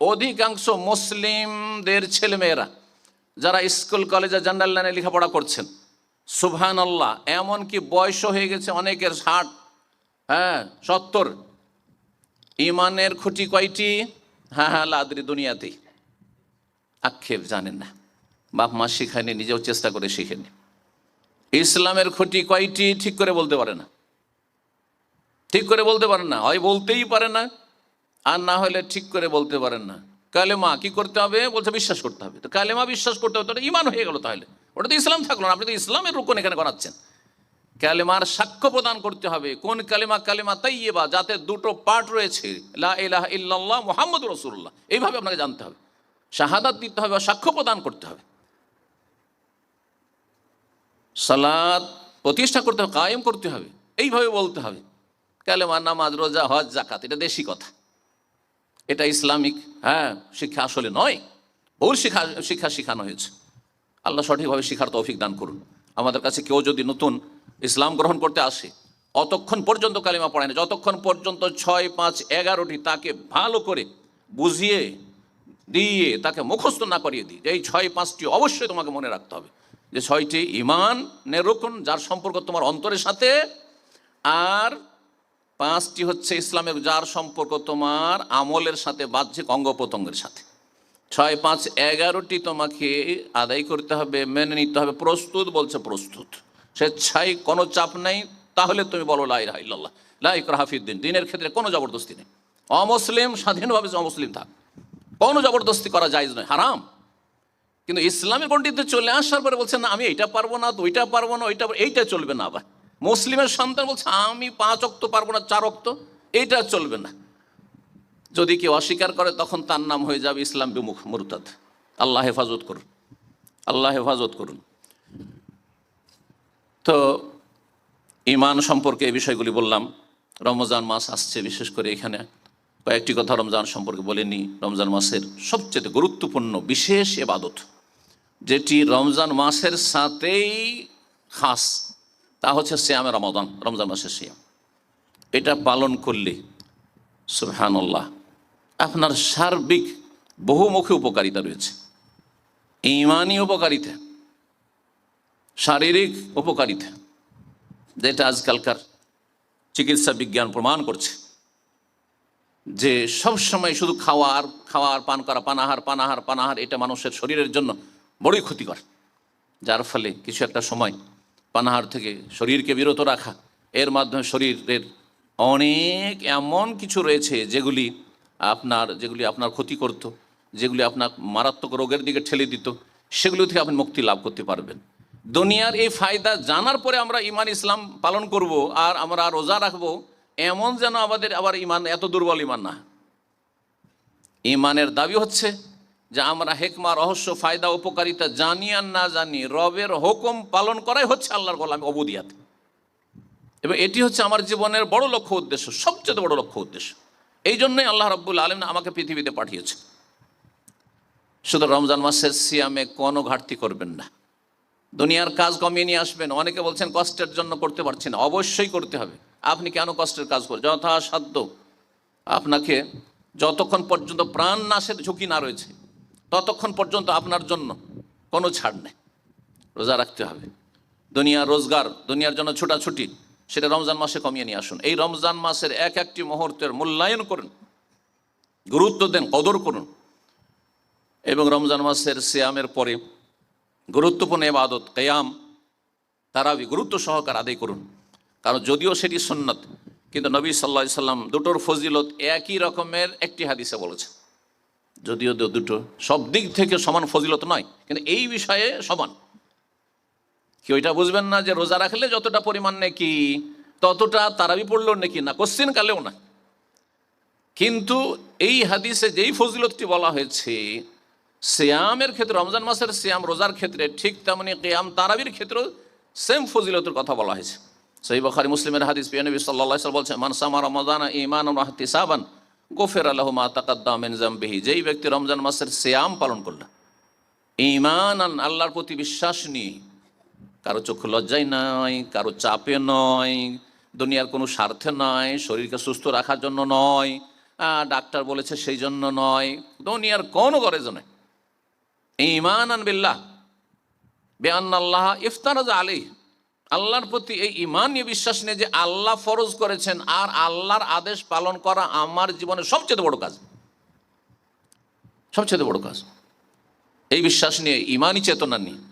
অধিকাংশ মুসলিমদের ছেলেমেয়েরা যারা স্কুল, কলেজে জেনারেল লাইনে লেখাপড়া করছেন সুবহান আল্লাহ এমনকি বয়স হয়ে গেছে অনেকের ষাট হ্যাঁ সত্তর। ইমানের খুঁটি কয়টি? হ্যাঁ হ্যাঁ লাদরি দুনিয়াতেই। আক্ষেপ জানেন না। বাপ, মা শিখায়নি, নিজেও চেষ্টা করে শিখেনি। ইসলামের খুঁটি কয়টি? ঠিক করে বলতে পারে না। ঠিক করে বলতে পারেন না। হয় বলতেই পারে না আর না হলে ঠিক করে বলতে পারেন না। কালেমা কি করতে হবে? বলছে বিশ্বাস করতে হবে। তো কালেমা বিশ্বাস করতে হবে, তো ইমান হয়ে গেল তাহলে। ওটা তো ইসলাম থাকল না, আপনি তো ইসলামের রুকন এখানে করাচ্ছেন কালেমার সাক্ষ্য প্রদান করতে হবে। কোন কালেমা? কালেমা তাইয়েবা যাতে দুটো পার্ট রয়েছে। লা ইলাহা ইল্লাল্লাহ মুহাম্মদ রসুল্লাহ এইভাবে আপনাকে জানতে হবে। শাহাদাত দিতে হবে বা সাক্ষ্য প্রদান করতে হবে। সালাদ প্রতিষ্ঠা করতে হবে, কায়েম করতে হবে। এইভাবে বলতে হবে। কালেমা, নামাজ, রোজা, হজ জাকাত এটা দেশি কথা। এটা ইসলামিক হ্যাঁ শিক্ষা আসলে নয়। ভুল শিক্ষা শিক্ষা শেখানো হয়েছে। আল্লাহ সঠিকভাবে শিখার তৌফিক দান করুন। আমাদের কাছে কেউ যদি নতুন ইসলাম গ্রহণ করতে আসে, অতক্ষণ পর্যন্ত কালিমা পড়ে না, যতক্ষণ পর্যন্ত ছয়, পাঁচ, এগারোটি তাকে ভালো করে বুঝিয়ে দিয়ে তাকে মুখস্থ না করিয়ে দিই, যে এই ছয়, পাঁচটি অবশ্যই তোমাকে মনে রাখতে হবে। যে ছয়টি ইমান রুকুন, যার সম্পর্ক তোমার অন্তরের সাথে, আর পাঁচটি হচ্ছে ইসলামের যার সম্পর্ক তোমার আমলের সাথে বাহ্যিক অঙ্গ প্রত্যঙ্গের সাথে। ছয়, পাঁচ, এগারোটি তোমাকে আদায় করতে হবে, মেনে নিতে হবে। প্রস্তুত বলছে প্রস্তুত। স্বেচ্ছায় কোনো চাপ নেই, তাহলে তুমি বলো লাই রাহিল্লাহ লাইক রাহাফিদ্দিন দিনের ক্ষেত্রে কোনো জবরদস্তি নেই। অমুসলিম স্বাধীনভাবে অমুসলিম থাক, কোনো জবরদস্তি করা যায় নয়, হারাম। কিন্তু ইসলামী গণ্ডিতে চলে আসার পরে বলছে, না, আমি এইটা পারব না, তো ওইটা পারব না, ওইটা এইটা চলবে না আবার। মুসলিমের সন্তান বলছে, আমি পাঁচ অক্ত পারব না, চার অক্ত। এইটা চলবে না। যদি কেউ অস্বীকার করে, তখন তার নাম হয়ে যাবে ইসলাম বিমুখ, মুরতাদ। আল্লাহ হেফাজত করুন। আল্লাহ হেফাজত করুন। তো ইমান সম্পর্কে এই বিষয়গুলি বললাম। রমজান মাস আসছে, বিশেষ করে এখানে কয়েকটি কথা রমজান সম্পর্কে বলেনি রমজান মাসের সবচেয়ে গুরুত্বপূর্ণ, বিশেষ এবাদত, যেটি রমজান মাসের সাথেই খাস। তা হচ্ছে শ্যামে রমাদান, রমজান মাসের শ্যাম এটা পালন করলে, সুবহানাল্লাহ, আপনার সার্বিক বহুমুখী উপকারিতা রয়েছে। ইমানি উপকারিতা, শারীরিক উপকারিতা, যেটা আজকালকার চিকিৎসা বিজ্ঞান প্রমাণ করছে। যে সব সময় শুধু খাওয়ার খাওয়ার পান করা, পানাহার পানাহার পানাহার, এটা মানুষের শরীরের জন্য বড়ই ক্ষতিকর। যার ফলে কিছু একটা সময় পানাহার থেকে শরীরকে বিরত রাখা। এর মাধ্যমে শরীরের অনেক এমন কিছু রয়েছে যেগুলি আপনার যেগুলি আপনার ক্ষতি করত, যেগুলি আপনার মারাত্মক রোগের দিকে ঠেলে দিত, সেগুলো থেকে আপনি মুক্তি লাভ করতে পারবেন। দুনিয়ার এই ফায়দা জানার পরে আমরা ইমান ইসলাম পালন করব আর আমরা রোজা রাখব, এমন যেন আমাদের আবার ইমান এত দুর্বল ইমান না। ইমানের দাবি হচ্ছে যে আমরা হেকমা, রহস্য, ফায়দা, উপকারিতা জানি আর না জানি, রবের হুকুম পালন করাই হচ্ছে আল্লাহর গোলাম অবুদিয়াতে এবং এটি হচ্ছে আমার জীবনের বড় লক্ষ্য উদ্দেশ্য, সবচেয়ে বড় লক্ষ্য উদ্দেশ্য। এই জন্যই আল্লাহ রব্বুল আলম আমাকে পৃথিবীতে পাঠিয়েছে। শুধু রমজান মাসের সিয়ামে কোনো ঘাটতি করবেন না। দুনিয়ার কাজ কমিয়ে নিয়ে আসবেন। অনেকে বলছেন কষ্টের জন্য করতে পারছেন অবশ্যই করতে হবে। আপনি কেন কষ্টের কাজ করেন যথাসাধ্য। আপনাকে যতক্ষণ পর্যন্ত প্রাণ নাশের ঝুঁকি না রয়েছে ততক্ষণ পর্যন্ত আপনার জন্য কোনো ছাড় নেই। রোজা রাখতে হবে। দুনিয়া রোজগার, দুনিয়ার জন্য ছুটাছুটি, সেটা রমজান মাসে কমিয়ে নিয়ে আসুন। এই রমজান মাসের এক একটি মুহূর্তের মূল্যায়ন করুন, গুরুত্ব দেন, কদর করুন। এবং রমজান মাসের সিয়ামের পরে গুরুত্বপূর্ণ এবাদত কেয়াম, তারাবি গুরুত্ব সহকার আদায় করুন। কারণ যদিও সেটি সুন্নত, কিন্তু নবী সাল্লা সাল্লাম দুটোর ফজিলত একই রকমের একটি হাদিসে বলেছে যদিও দুটো, সব দিক থেকে সমান ফজিলত নয়, কিন্তু এই বিষয়ে সমান। কি ওইটা বুঝবেন না যে রোজা রাখলে যতটা পরিমাণ নাকি, ততটা তারাবি পড়ল নাকি না, কোশ্চিন কালেও না। কিন্তু এই হাদিসে যেই ফজিলতটি বলা হয়েছে শ্যামের ক্ষেত্রে, রমজান মাসের শ্যাম রোজার ক্ষেত্রে ঠিক তেমনি কেয়াম তারাবির ক্ষেত্রেও সেম ফজিলতের কথা বলা হয়েছে। সেই বখারি মুসলিমের হাদিস পিয়ানবী সাল্লাহ সাল বলছে মানসামা রমজান ইমান সাবান গোফের আল্লাহ মা তাকাদ্দামেন জাম্বিহি যেই ব্যক্তি রমজান মাসের শ্যাম পালন করল ইমান আল্লাহর প্রতি বিশ্বাস নিয়ে, কারও চক্ষু লজ্জায় নয় কারও চাপে নয়, দুনিয়ার কোনো স্বার্থে নয় শরীরকে সুস্থ রাখার জন্য নয় ডাক্তার বলেছে সেই জন্য নয়, দুনিয়ার কোনো গরজ নয় ইমান আনবিল্লাহ বেআন আল্লাহ ইফতারাজ আলী আল্লাহর প্রতি এই ইমান নিয়ে বিশ্বাস নিয়ে যে আল্লাহ ফরজ করেছেন আর আল্লাহর আদেশ পালন করা আমার জীবনের সবচেয়ে বড় কাজ। সবচেয়ে বড় কাজ। এই বিশ্বাস নিয়ে ইমানই চেতনা নিয়ে।